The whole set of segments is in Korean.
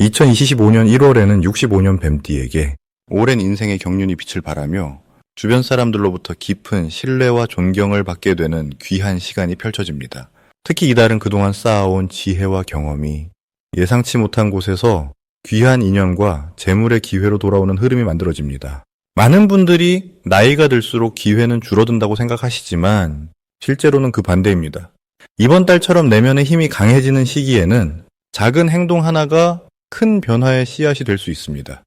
2025년 1월에는 65년 뱀띠에게 오랜 인생의 경륜이 빛을 발하며 주변 사람들로부터 깊은 신뢰와 존경을 받게 되는 귀한 시간이 펼쳐집니다. 특히 이달은 그동안 쌓아온 지혜와 경험이 예상치 못한 곳에서 귀한 인연과 재물의 기회로 돌아오는 흐름이 만들어집니다. 많은 분들이 나이가 들수록 기회는 줄어든다고 생각하시지만 실제로는 그 반대입니다. 이번 달처럼 내면의 힘이 강해지는 시기에는 작은 행동 하나가 큰 변화의 씨앗이 될 수 있습니다.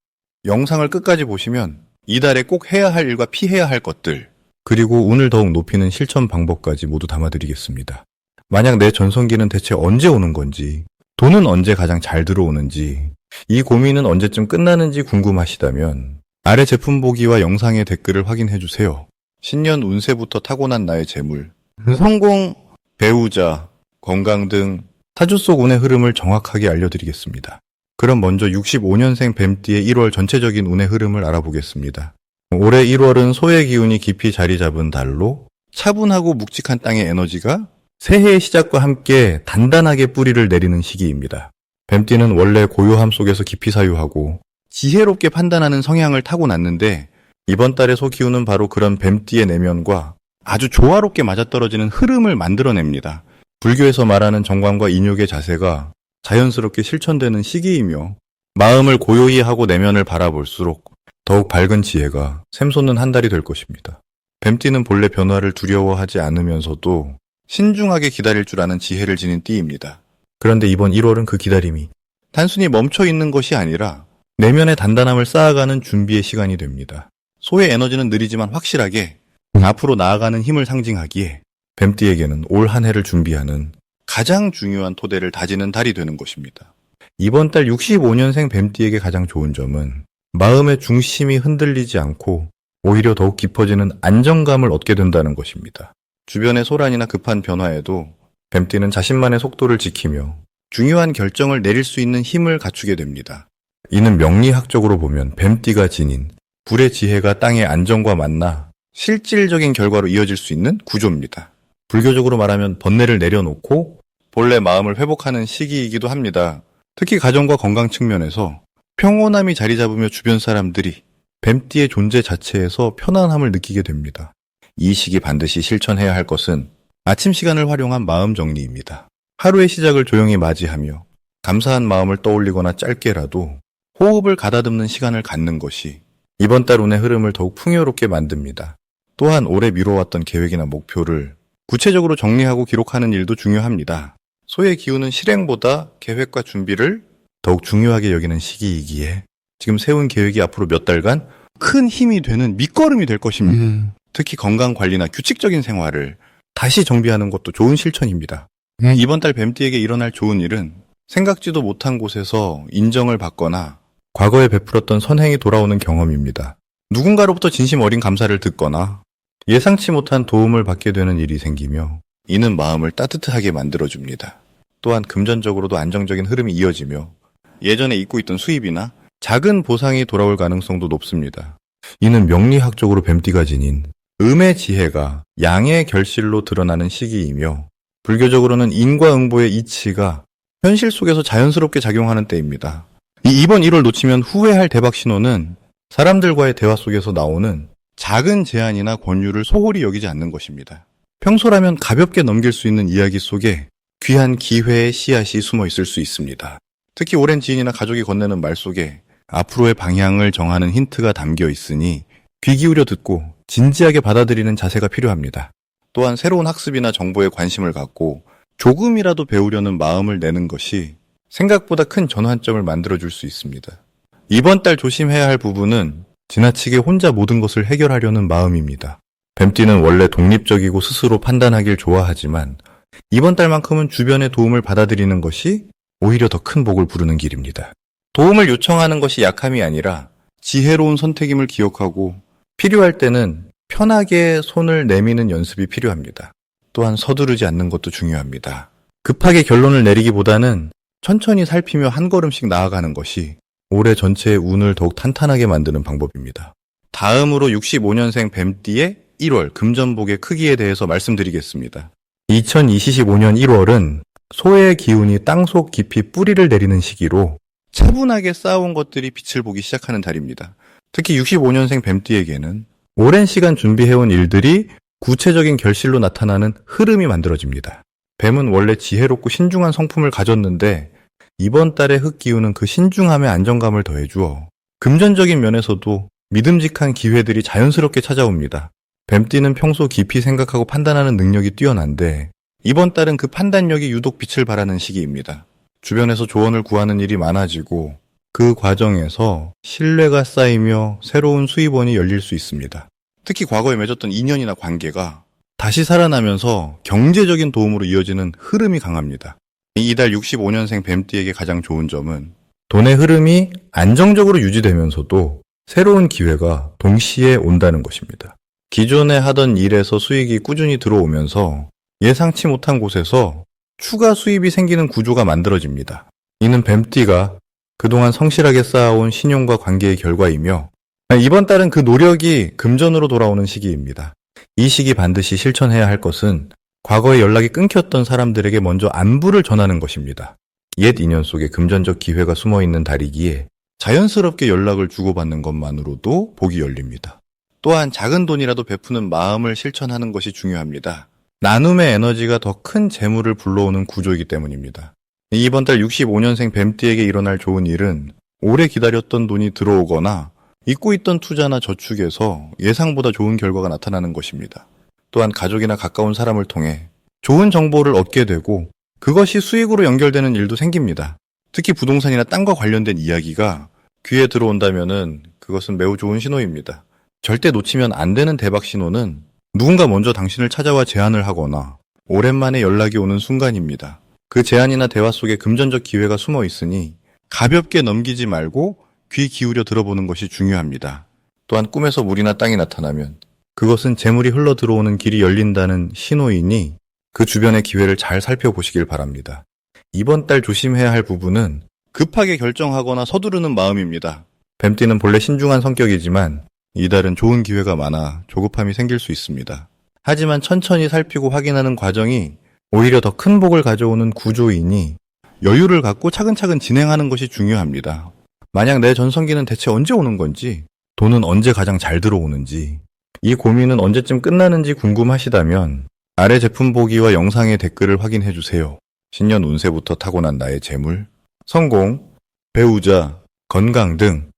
영상을 끝까지 보시면 이달에 꼭 해야 할 일과 피해야 할 것들, 그리고 운을 더욱 높이는 실천 방법까지 모두 담아드리겠습니다. 만약 내 전성기는 대체 언제 오는 건지, 돈은 언제 가장 잘 들어오는지, 이 고민은 언제쯤 끝나는지 궁금하시다면 아래 제품 보기와 영상의 댓글을 확인해 주세요. 신년 운세부터 타고난 나의 재물, 성공, 배우자, 건강 등 사주 속 운의 흐름을 정확하게 알려드리겠습니다. 그럼 먼저 65년생 뱀띠의 1월 전체적인 운의 흐름을 알아보겠습니다. 올해 1월은 소의 기운이 깊이 자리 잡은 달로 차분하고 묵직한 땅의 에너지가 새해의 시작과 함께 단단하게 뿌리를 내리는 시기입니다. 뱀띠는 원래 고요함 속에서 깊이 사유하고 지혜롭게 판단하는 성향을 타고났는데 이번 달의 소 기운은 바로 그런 뱀띠의 내면과 아주 조화롭게 맞아떨어지는 흐름을 만들어냅니다. 불교에서 말하는 정관과 인욕의 자세가 자연스럽게 실천되는 시기이며 마음을 고요히 하고 내면을 바라볼수록 더욱 밝은 지혜가 샘솟는 한 달이 될 것입니다. 뱀띠는 본래 변화를 두려워하지 않으면서도 신중하게 기다릴 줄 아는 지혜를 지닌 띠입니다. 그런데 이번 1월은 그 기다림이 단순히 멈춰 있는 것이 아니라 내면의 단단함을 쌓아가는 준비의 시간이 됩니다. 소의 에너지는 느리지만 확실하게 앞으로 나아가는 힘을 상징하기에 뱀띠에게는 올 한 해를 준비하는 가장 중요한 토대를 다지는 달이 되는 것입니다. 이번 달 65년생 뱀띠에게 가장 좋은 점은 마음의 중심이 흔들리지 않고 오히려 더욱 깊어지는 안정감을 얻게 된다는 것입니다. 주변의 소란이나 급한 변화에도 뱀띠는 자신만의 속도를 지키며 중요한 결정을 내릴 수 있는 힘을 갖추게 됩니다. 이는 명리학적으로 보면 뱀띠가 지닌 불의 지혜가 땅의 안정과 만나 실질적인 결과로 이어질 수 있는 구조입니다. 불교적으로 말하면 번뇌를 내려놓고 본래 마음을 회복하는 시기이기도 합니다. 특히 가정과 건강 측면에서 평온함이 자리 잡으며 주변 사람들이 뱀띠의 존재 자체에서 편안함을 느끼게 됩니다. 이 시기 반드시 실천해야 할 것은 아침 시간을 활용한 마음 정리입니다. 하루의 시작을 조용히 맞이하며 감사한 마음을 떠올리거나 짧게라도 호흡을 가다듬는 시간을 갖는 것이 이번 달 운의 흐름을 더욱 풍요롭게 만듭니다. 또한 오래 미뤄왔던 계획이나 목표를 구체적으로 정리하고 기록하는 일도 중요합니다. 소의 기운은 실행보다 계획과 준비를 더욱 중요하게 여기는 시기이기에 지금 세운 계획이 앞으로 몇 달간 큰 힘이 되는 밑거름이 될 것입니다. 음. 특히 건강 관리나 규칙적인 생활을 다시 정비하는 것도 좋은 실천입니다. 네. 이번 달 뱀띠에게 일어날 좋은 일은 생각지도 못한 곳에서 인정을 받거나 과거에 베풀었던 선행이 돌아오는 경험입니다. 누군가로부터 진심 어린 감사를 듣거나 예상치 못한 도움을 받게 되는 일이 생기며 이는 마음을 따뜻하게 만들어줍니다. 또한 금전적으로도 안정적인 흐름이 이어지며 예전에 잊고 있던 수입이나 작은 보상이 돌아올 가능성도 높습니다. 이는 명리학적으로 뱀띠가 지닌 음의 지혜가 양의 결실로 드러나는 시기이며 불교적으로는 인과응보의 이치가 현실 속에서 자연스럽게 작용하는 때입니다. 이 이번 1월 놓치면 후회할 대박 신호는 사람들과의 대화 속에서 나오는 작은 제안이나 권유를 소홀히 여기지 않는 것입니다. 평소라면 가볍게 넘길 수 있는 이야기 속에 귀한 기회의 씨앗이 숨어 있을 수 있습니다. 특히 오랜 지인이나 가족이 건네는 말 속에 앞으로의 방향을 정하는 힌트가 담겨 있으니 귀 기울여 듣고 진지하게 받아들이는 자세가 필요합니다. 또한 새로운 학습이나 정보에 관심을 갖고 조금이라도 배우려는 마음을 내는 것이 생각보다 큰 전환점을 만들어줄 수 있습니다. 이번 달 조심해야 할 부분은 지나치게 혼자 모든 것을 해결하려는 마음입니다. 뱀띠는 원래 독립적이고 스스로 판단하길 좋아하지만 이번 달만큼은 주변의 도움을 받아들이는 것이 오히려 더 큰 복을 부르는 길입니다. 도움을 요청하는 것이 약함이 아니라 지혜로운 선택임을 기억하고 필요할 때는 편하게 손을 내미는 연습이 필요합니다. 또한 서두르지 않는 것도 중요합니다. 급하게 결론을 내리기보다는 천천히 살피며 한 걸음씩 나아가는 것이 올해 전체의 운을 더욱 탄탄하게 만드는 방법입니다. 다음으로 65년생 뱀띠의 1월 금전복의 크기에 대해서 말씀드리겠습니다. 2025년 1월은 소의 기운이 땅속 깊이 뿌리를 내리는 시기로 차분하게 쌓아온 것들이 빛을 보기 시작하는 달입니다. 특히 65년생 뱀띠에게는 오랜 시간 준비해온 일들이 구체적인 결실로 나타나는 흐름이 만들어집니다. 뱀은 원래 지혜롭고 신중한 성품을 가졌는데 이번 달의 흙 기운은 그 신중함에 안정감을 더해주어 금전적인 면에서도 믿음직한 기회들이 자연스럽게 찾아옵니다. 뱀띠는 평소 깊이 생각하고 판단하는 능력이 뛰어난데 이번 달은 그 판단력이 유독 빛을 발하는 시기입니다. 주변에서 조언을 구하는 일이 많아지고 그 과정에서 신뢰가 쌓이며 새로운 수입원이 열릴 수 있습니다. 특히 과거에 맺었던 인연이나 관계가 다시 살아나면서 경제적인 도움으로 이어지는 흐름이 강합니다. 이달 65년생 뱀띠에게 가장 좋은 점은 돈의 흐름이 안정적으로 유지되면서도 새로운 기회가 동시에 온다는 것입니다. 기존에 하던 일에서 수익이 꾸준히 들어오면서 예상치 못한 곳에서 추가 수입이 생기는 구조가 만들어집니다. 이는 뱀띠가 그동안 성실하게 쌓아온 신용과 관계의 결과이며 이번 달은 그 노력이 금전으로 돌아오는 시기입니다. 이 시기 반드시 실천해야 할 것은 과거에 연락이 끊겼던 사람들에게 먼저 안부를 전하는 것입니다. 옛 인연 속에 금전적 기회가 숨어 있는 달이기에 자연스럽게 연락을 주고받는 것만으로도 복이 열립니다. 또한 작은 돈이라도 베푸는 마음을 실천하는 것이 중요합니다. 나눔의 에너지가 더 큰 재물을 불러오는 구조이기 때문입니다. 이번 달 65년생 뱀띠에게 일어날 좋은 일은 오래 기다렸던 돈이 들어오거나 잊고 있던 투자나 저축에서 예상보다 좋은 결과가 나타나는 것입니다. 또한 가족이나 가까운 사람을 통해 좋은 정보를 얻게 되고 그것이 수익으로 연결되는 일도 생깁니다. 특히 부동산이나 땅과 관련된 이야기가 귀에 들어온다면은 그것은 매우 좋은 신호입니다. 절대 놓치면 안 되는 대박 신호는 누군가 먼저 당신을 찾아와 제안을 하거나 오랜만에 연락이 오는 순간입니다. 그 제안이나 대화 속에 금전적 기회가 숨어 있으니 가볍게 넘기지 말고 귀 기울여 들어보는 것이 중요합니다. 또한 꿈에서 물이나 땅이 나타나면 그것은 재물이 흘러 들어오는 길이 열린다는 신호이니 그 주변의 기회를 잘 살펴보시길 바랍니다. 이번 달 조심해야 할 부분은 급하게 결정하거나 서두르는 마음입니다. 뱀띠는 본래 신중한 성격이지만 이달은 좋은 기회가 많아 조급함이 생길 수 있습니다. 하지만 천천히 살피고 확인하는 과정이 오히려 더 큰 복을 가져오는 구조이니 여유를 갖고 차근차근 진행하는 것이 중요합니다. 만약 내 전성기는 대체 언제 오는 건지, 돈은 언제 가장 잘 들어오는지, 이 고민은 언제쯤 끝나는지 궁금하시다면 아래 제품 보기와 영상의 댓글을 확인해 주세요. 신년 운세부터 타고난 나의 재물, 성공, 배우자, 건강 등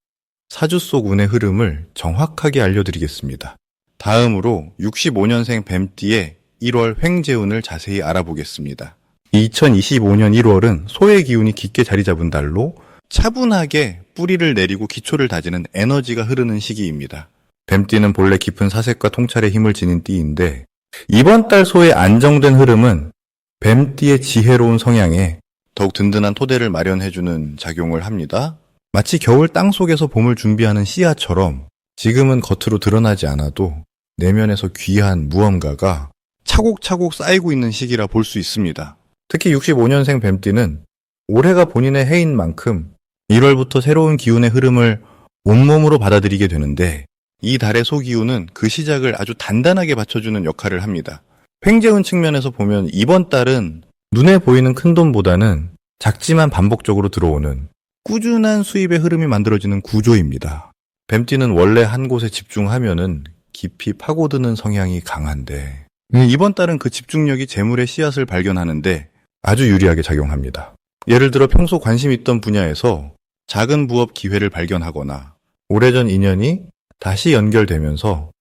사주 속 운의 흐름을 정확하게 알려드리겠습니다. 다음으로 65년생 뱀띠의 1월 횡재운을 자세히 알아보겠습니다. 2025년 1월은 소의 기운이 깊게 자리 잡은 달로 차분하게 뿌리를 내리고 기초를 다지는 에너지가 흐르는 시기입니다. 뱀띠는 본래 깊은 사색과 통찰의 힘을 지닌 띠인데 이번 달 소의 안정된 흐름은 뱀띠의 지혜로운 성향에 더욱 든든한 토대를 마련해주는 작용을 합니다. 마치 겨울 땅 속에서 봄을 준비하는 씨앗처럼 지금은 겉으로 드러나지 않아도 내면에서 귀한 무언가가 차곡차곡 쌓이고 있는 시기라 볼 수 있습니다. 특히 65년생 뱀띠는 올해가 본인의 해인 만큼 1월부터 새로운 기운의 흐름을 온몸으로 받아들이게 되는데 이 달의 소기운은 그 시작을 아주 단단하게 받쳐주는 역할을 합니다. 횡재운 측면에서 보면 이번 달은 눈에 보이는 큰 돈보다는 작지만 반복적으로 들어오는 꾸준한 수입의 흐름이 만들어지는 구조입니다. 뱀띠는 원래 한 곳에 집중하면은 깊이 파고드는 성향이 강한데 이번 달은 그 집중력이 재물의 씨앗을 발견하는데 아주 유리하게 작용합니다. 예를 들어 평소 관심 있던 분야에서 작은 부업 기회를 발견하거나 오래전 인연이 다시 연결되면서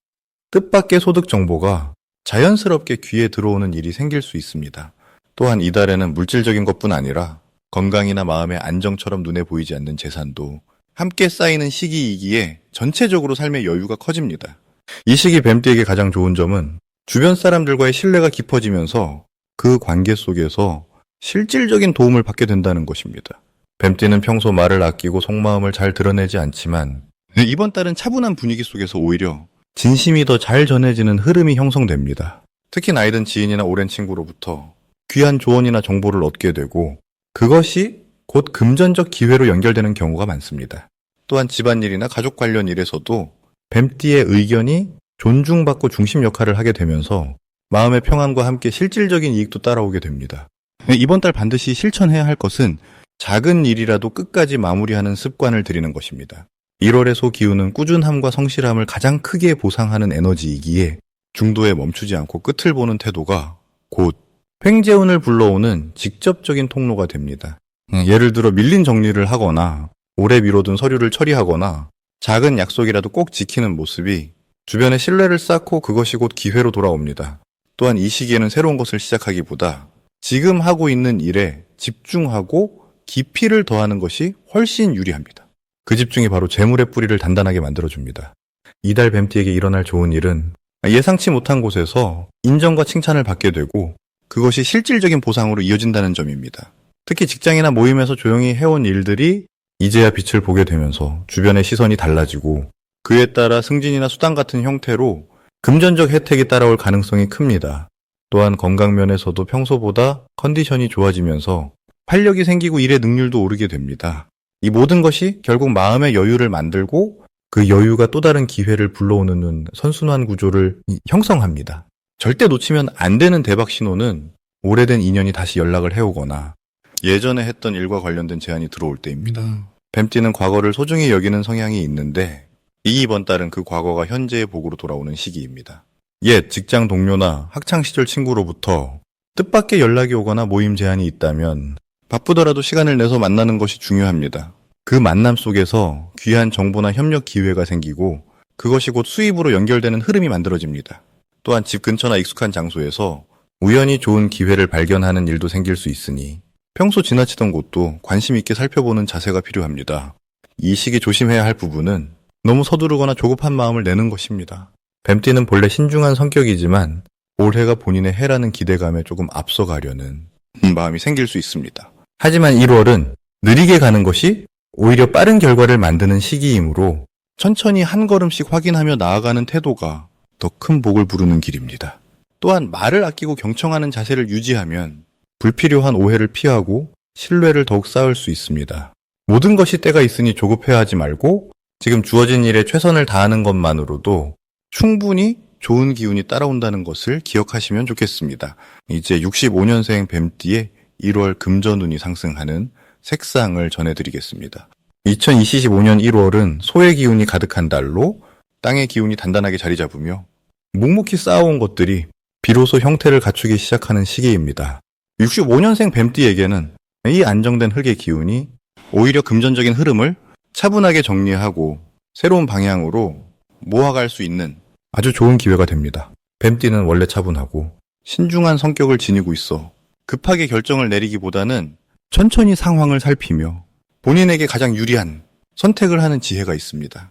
뜻밖의 소득 정보가 자연스럽게 귀에 들어오는 일이 생길 수 있습니다. 또한 이달에는 물질적인 것뿐 아니라 건강이나 마음의 안정처럼 눈에 보이지 않는 재산도 함께 쌓이는 시기이기에 전체적으로 삶의 여유가 커집니다. 이 시기 뱀띠에게 가장 좋은 점은 주변 사람들과의 신뢰가 깊어지면서 그 관계 속에서 실질적인 도움을 받게 된다는 것입니다. 뱀띠는 평소 말을 아끼고 속마음을 잘 드러내지 않지만 이번 달은 차분한 분위기 속에서 오히려 진심이 더 잘 전해지는 흐름이 형성됩니다. 특히 나이든 지인이나 오랜 친구로부터 귀한 조언이나 정보를 얻게 되고 그것이 곧 금전적 기회로 연결되는 경우가 많습니다. 또한 집안일이나 가족 관련 일에서도 뱀띠의 의견이 존중받고 중심 역할을 하게 되면서 마음의 평안과 함께 실질적인 이익도 따라오게 됩니다. 이번 달 반드시 실천해야 할 것은 작은 일이라도 끝까지 마무리하는 습관을 들이는 것입니다. 1월의 소 기운은 꾸준함과 성실함을 가장 크게 보상하는 에너지이기에 중도에 멈추지 않고 끝을 보는 태도가 곧 횡재운을 불러오는 직접적인 통로가 됩니다. 음, 예를 들어 밀린 정리를 하거나 오래 미뤄둔 서류를 처리하거나 작은 약속이라도 꼭 지키는 모습이 주변에 신뢰를 쌓고 그것이 곧 기회로 돌아옵니다. 또한 이 시기에는 새로운 것을 시작하기보다 지금 하고 있는 일에 집중하고 깊이를 더하는 것이 훨씬 유리합니다. 그 집중이 바로 재물의 뿌리를 단단하게 만들어줍니다. 이달 뱀띠에게 일어날 좋은 일은 예상치 못한 곳에서 인정과 칭찬을 받게 되고 그것이 실질적인 보상으로 이어진다는 점입니다. 특히 직장이나 모임에서 조용히 해온 일들이 이제야 빛을 보게 되면서 주변의 시선이 달라지고 그에 따라 승진이나 수당 같은 형태로 금전적 혜택이 따라올 가능성이 큽니다. 또한 건강면에서도 평소보다 컨디션이 좋아지면서 활력이 생기고 일의 능률도 오르게 됩니다. 이 모든 것이 결국 마음의 여유를 만들고 그 여유가 또 다른 기회를 불러오는 선순환 구조를 형성합니다. 절대 놓치면 안 되는 대박 신호는 오래된 인연이 다시 연락을 해오거나 예전에 했던 일과 관련된 제안이 들어올 때입니다. 뱀띠는 과거를 소중히 여기는 성향이 있는데 이 이번 달은 그 과거가 현재의 복으로 돌아오는 시기입니다. 옛 직장 동료나 학창 시절 친구로부터 뜻밖의 연락이 오거나 모임 제안이 있다면 바쁘더라도 시간을 내서 만나는 것이 중요합니다. 그 만남 속에서 귀한 정보나 협력 기회가 생기고 그것이 곧 수입으로 연결되는 흐름이 만들어집니다. 또한 집 근처나 익숙한 장소에서 우연히 좋은 기회를 발견하는 일도 생길 수 있으니 평소 지나치던 곳도 관심 있게 살펴보는 자세가 필요합니다. 이 시기 조심해야 할 부분은 너무 서두르거나 조급한 마음을 내는 것입니다. 뱀띠는 본래 신중한 성격이지만 올해가 본인의 해라는 기대감에 조금 앞서가려는 마음이 생길 수 있습니다. 하지만 1월은 느리게 가는 것이 오히려 빠른 결과를 만드는 시기이므로 천천히 한 걸음씩 확인하며 나아가는 태도가 더 큰 복을 부르는 길입니다. 또한 말을 아끼고 경청하는 자세를 유지하면 불필요한 오해를 피하고 신뢰를 더욱 쌓을 수 있습니다. 모든 것이 때가 있으니 조급해 하지 말고 지금 주어진 일에 최선을 다하는 것만으로도 충분히 좋은 기운이 따라온다는 것을 기억하시면 좋겠습니다. 이제 65년생 뱀띠의 1월 금전운이 상승하는 색상을 전해드리겠습니다. 2025년 1월은 소의 기운이 가득한 달로 땅의 기운이 단단하게 자리 잡으며 묵묵히 쌓아온 것들이 비로소 형태를 갖추기 시작하는 시기입니다. 65년생 뱀띠에게는 이 안정된 흙의 기운이 오히려 금전적인 흐름을 차분하게 정리하고 새로운 방향으로 모아갈 수 있는 아주 좋은 기회가 됩니다. 뱀띠는 원래 차분하고 신중한 성격을 지니고 있어 급하게 결정을 내리기보다는 천천히 상황을 살피며 본인에게 가장 유리한 선택을 하는 지혜가 있습니다.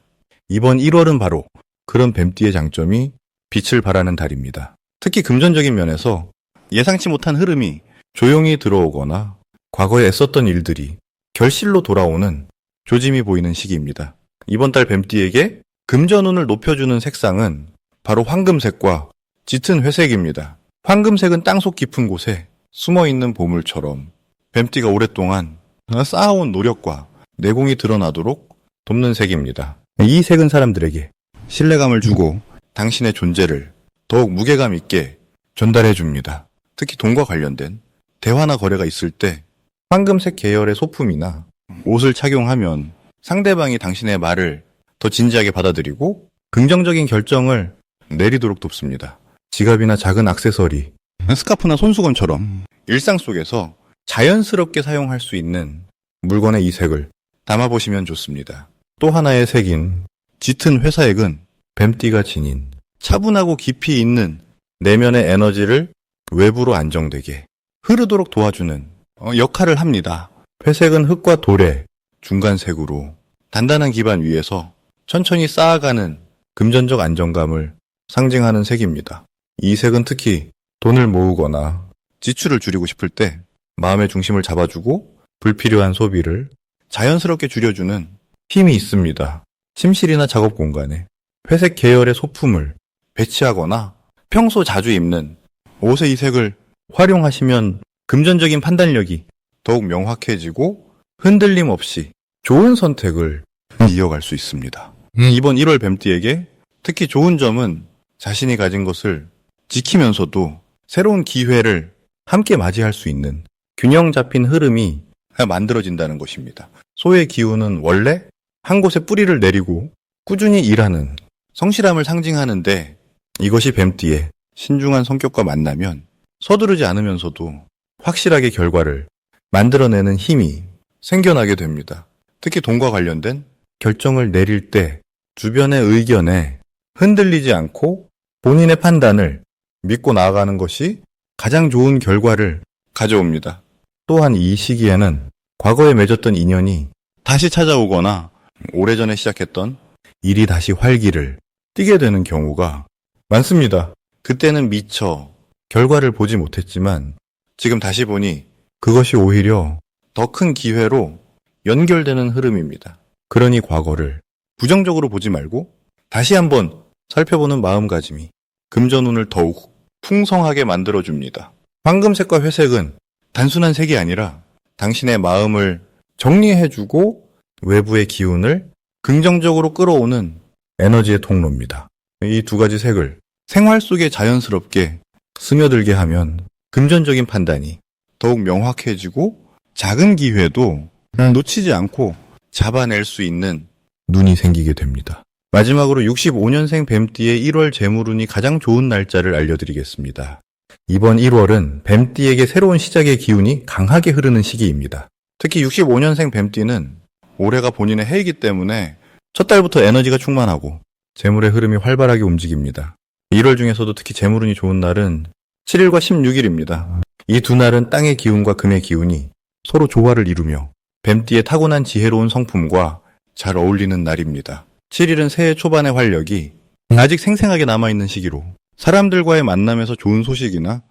이번 1월은 바로 그런 뱀띠의 장점이 빛을 발하는 달입니다. 특히 금전적인 면에서 예상치 못한 흐름이 조용히 들어오거나 과거에 애썼던 일들이 결실로 돌아오는 조짐이 보이는 시기입니다. 이번 달 뱀띠에게 금전운을 높여주는 색상은 바로 황금색과 짙은 회색입니다. 황금색은 땅속 깊은 곳에 숨어 있는 보물처럼 뱀띠가 오랫동안 쌓아온 노력과 내공이 드러나도록 돕는 색입니다. 이 색은 사람들에게 신뢰감을 주고 당신의 존재를 더욱 무게감 있게 전달해 줍니다. 특히 돈과 관련된 대화나 거래가 있을 때 황금색 계열의 소품이나 옷을 착용하면 상대방이 당신의 말을 더 진지하게 받아들이고 긍정적인 결정을 내리도록 돕습니다. 지갑이나 작은 액세서리, 스카프나 손수건처럼 일상 속에서 자연스럽게 사용할 수 있는 물건의 이 색을 담아보시면 좋습니다. 또 하나의 색인 짙은 회사액은 뱀띠가 지닌 차분하고 깊이 있는 내면의 에너지를 외부로 안정되게 흐르도록 도와주는 어, 역할을 합니다. 회색은 흙과 돌의 중간색으로 단단한 기반 위에서 천천히 쌓아가는 금전적 안정감을 상징하는 색입니다. 이 색은 특히 돈을 모으거나 지출을 줄이고 싶을 때 마음의 중심을 잡아주고 불필요한 소비를 자연스럽게 줄여주는 힘이 있습니다. 침실이나 작업 공간에 회색 계열의 소품을 배치하거나 평소 자주 입는 옷의 이 색을 활용하시면 금전적인 판단력이 더욱 명확해지고 흔들림 없이 좋은 선택을 이어갈 수 있습니다. 이번 1월 뱀띠에게 특히 좋은 점은 자신이 가진 것을 지키면서도 새로운 기회를 함께 맞이할 수 있는 균형 잡힌 흐름이 만들어진다는 것입니다. 소의 기운은 원래 한 곳에 뿌리를 내리고 꾸준히 일하는 성실함을 상징하는데 이것이 뱀띠의 신중한 성격과 만나면 서두르지 않으면서도 확실하게 결과를 만들어내는 힘이 생겨나게 됩니다. 특히 돈과 관련된 결정을 내릴 때 주변의 의견에 흔들리지 않고 본인의 판단을 믿고 나아가는 것이 가장 좋은 결과를 가져옵니다. 또한 이 시기에는 과거에 맺었던 인연이 다시 찾아오거나 오래전에 시작했던 일이 다시 활기를 띠게 되는 경우가 많습니다. 그때는 미처 결과를 보지 못했지만 지금 다시 보니 그것이 오히려 더 큰 기회로 연결되는 흐름입니다. 그러니 과거를 부정적으로 보지 말고 다시 한번 살펴보는 마음가짐이 금전운을 더욱 풍성하게 만들어줍니다. 황금색과 회색은 단순한 색이 아니라 당신의 마음을 정리해주고 외부의 기운을 긍정적으로 끌어오는 에너지의 통로입니다. 이 두 가지 색을 생활 속에 자연스럽게 스며들게 하면 금전적인 판단이 더욱 명확해지고 작은 기회도 놓치지 않고 잡아낼 수 있는 눈이 생기게 됩니다. 마지막으로 65년생 뱀띠의 1월 재물운이 가장 좋은 날짜를 알려드리겠습니다. 이번 1월은 뱀띠에게 새로운 시작의 기운이 강하게 흐르는 시기입니다. 특히 65년생 뱀띠는 올해가 본인의 해이기 때문에 첫 달부터 에너지가 충만하고 재물의 흐름이 활발하게 움직입니다. 1월 중에서도 특히 재물운이 좋은 날은 7일과 16일입니다. 이 두 날은 땅의 기운과 금의 기운이 서로 조화를 이루며 뱀띠의 타고난 지혜로운 성품과 잘 어울리는 날입니다. 7일은 새해 초반의 활력이 아직 생생하게 남아있는 시기로 사람들과의 만남에서 좋은 소식이나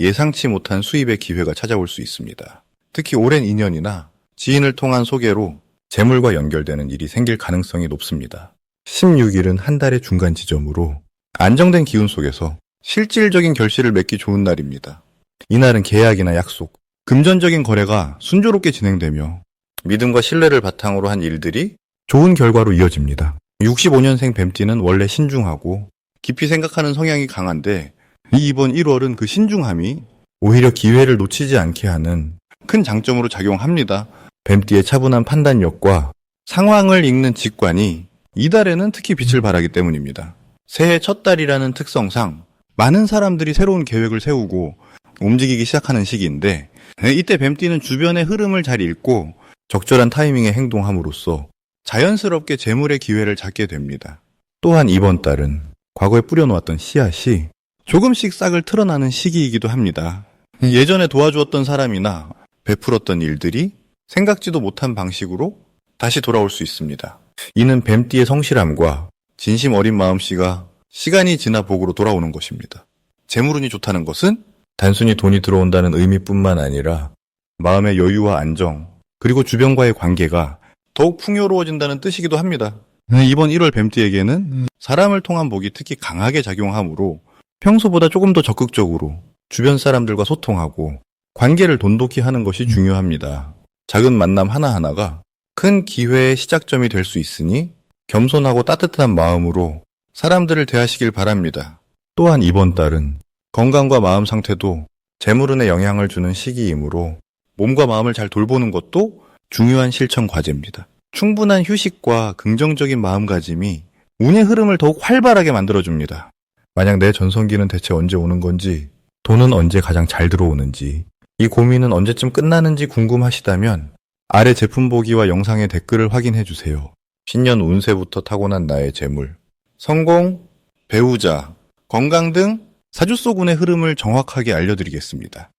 예상치 못한 수입의 기회가 찾아올 수 있습니다. 특히 오랜 인연이나 지인을 통한 소개로 재물과 연결되는 일이 생길 가능성이 높습니다. 16일은 한 달의 중간 지점으로 안정된 기운 속에서 실질적인 결실을 맺기 좋은 날입니다. 이날은 계약이나 약속, 금전적인 거래가 순조롭게 진행되며 믿음과 신뢰를 바탕으로 한 일들이 좋은 결과로 이어집니다. 65년생 뱀띠는 원래 신중하고 깊이 생각하는 성향이 강한데 이번 1월은 그 신중함이 오히려 기회를 놓치지 않게 하는 큰 장점으로 작용합니다. 뱀띠의 차분한 판단력과 상황을 읽는 직관이 이달에는 특히 빛을 발하기 때문입니다. 새해 첫 달이라는 특성상 많은 사람들이 새로운 계획을 세우고 움직이기 시작하는 시기인데 이때 뱀띠는 주변의 흐름을 잘 읽고 적절한 타이밍에 행동함으로써 자연스럽게 재물의 기회를 잡게 됩니다. 또한 이번 달은 과거에 뿌려놓았던 씨앗이 조금씩 싹을 틀어나는 시기이기도 합니다. 예전에 도와주었던 사람이나 베풀었던 일들이 생각지도 못한 방식으로 다시 돌아올 수 있습니다. 이는 뱀띠의 성실함과 진심 어린 마음씨가 시간이 지나 복으로 돌아오는 것입니다. 재물운이 좋다는 것은 단순히 돈이 들어온다는 의미뿐만 아니라 마음의 여유와 안정, 그리고 주변과의 관계가 더욱 풍요로워진다는 뜻이기도 합니다. 이번 1월 뱀띠에게는 사람을 통한 복이 특히 강하게 작용하므로 평소보다 조금 더 적극적으로 주변 사람들과 소통하고 관계를 돈독히 하는 것이 중요합니다. 작은 만남 하나하나가 큰 기회의 시작점이 될 수 있으니 겸손하고 따뜻한 마음으로 사람들을 대하시길 바랍니다. 또한 이번 달은 건강과 마음 상태도 재물운에 영향을 주는 시기이므로 몸과 마음을 잘 돌보는 것도 중요한 실천 과제입니다. 충분한 휴식과 긍정적인 마음가짐이 운의 흐름을 더욱 활발하게 만들어줍니다. 만약 내 전성기는 대체 언제 오는 건지, 돈은 언제 가장 잘 들어오는지, 이 고민은 언제쯤 끝나는지 궁금하시다면 아래 제품 보기와 영상의 댓글을 확인해 주세요. 신년 운세부터 타고난 나의 재물, 성공, 배우자, 건강 등 사주 속 운의 흐름을 정확하게 알려드리겠습니다.